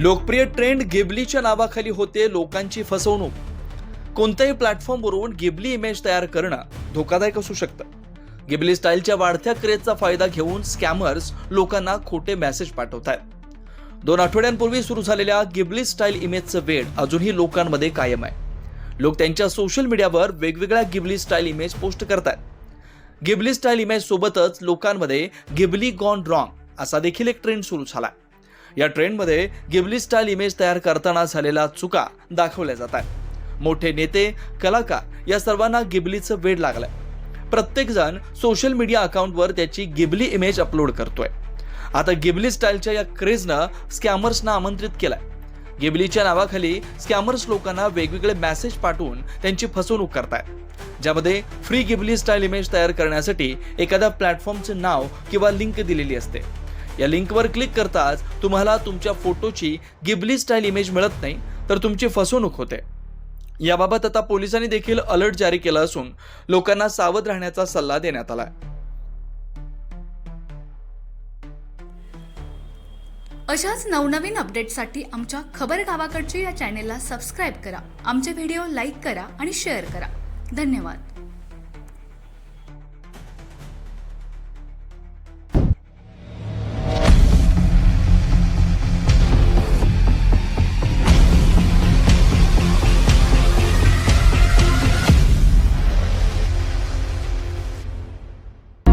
लोकप्रिय ट्रेंड गिबलीच्या नावाखाली होते लोकांची फसवणूक. कोणत्याही प्लॅटफॉर्मवरून गिबली इमेज तयार करणं धोकादायक असू शकतं. गिबली स्टाईलच्या वाढत्या क्रेजचा फायदा घेऊन स्कॅमर्स लोकांना खोटे मेसेज पाठवत आहेत दोन आठवड्यांपूर्वी सुरू झालेल्या गिबली स्टाईल इमेजचं वेळ अजूनही लोकांमध्ये कायम आहे. लोक त्यांच्या सोशल मीडियावर वेगवेगळ्या गिबली स्टाईल इमेज पोस्ट करतात गिबली स्टाईल इमेज सोबतच लोकांमध्ये गिबली गॉन रॉंग असा देखील एक ट्रेंड सुरू झाला या ट्रेंडमध्ये गिबली स्टाईल इमेज तयार करताना झालेल्या चुका दाखवल्या जात आहेत. मोठे नेते कलाकार या सर्वांना गिबलीचं वेड लागलंय. प्रत्येकजण सोशल मीडिया अकाउंटवर त्याची गिबली इमेज अपलोड करतोय. आता गिबली स्टाईलच्या या क्रेजनं स्कॅमर्सना आमंत्रित केलाय. गिबलीच्या नावाखाली स्कॅमर्स लोकांना वेगवेगळे मेसेज पाठवून त्यांची फसवणूक करतायत. ज्यामध्ये फ्री गिबली स्टाईल इमेज तयार करण्यासाठी एखाद्या प्लॅटफॉर्मचं नाव किंवा लिंक दिलेली असते. या लिंकवर क्लिक करताच तुम्हाला तुमच्या फोटोची गिबली स्टाईल इमेज मिळत नाही तर तुमची फसवणूक होते. याबाबत आता पोलिसांनी देखील अलर्ट जारी केला असून लोकांना सावध राहण्याचा सल्ला देण्यात आला अशाच नवनवीन अपडेटसाठी आमच्या खबर गावाकडच्या या चॅनेलला सबस्क्राईब करा. आमचे व्हिडिओ लाईक करा आणि शेअर करा. धन्यवाद.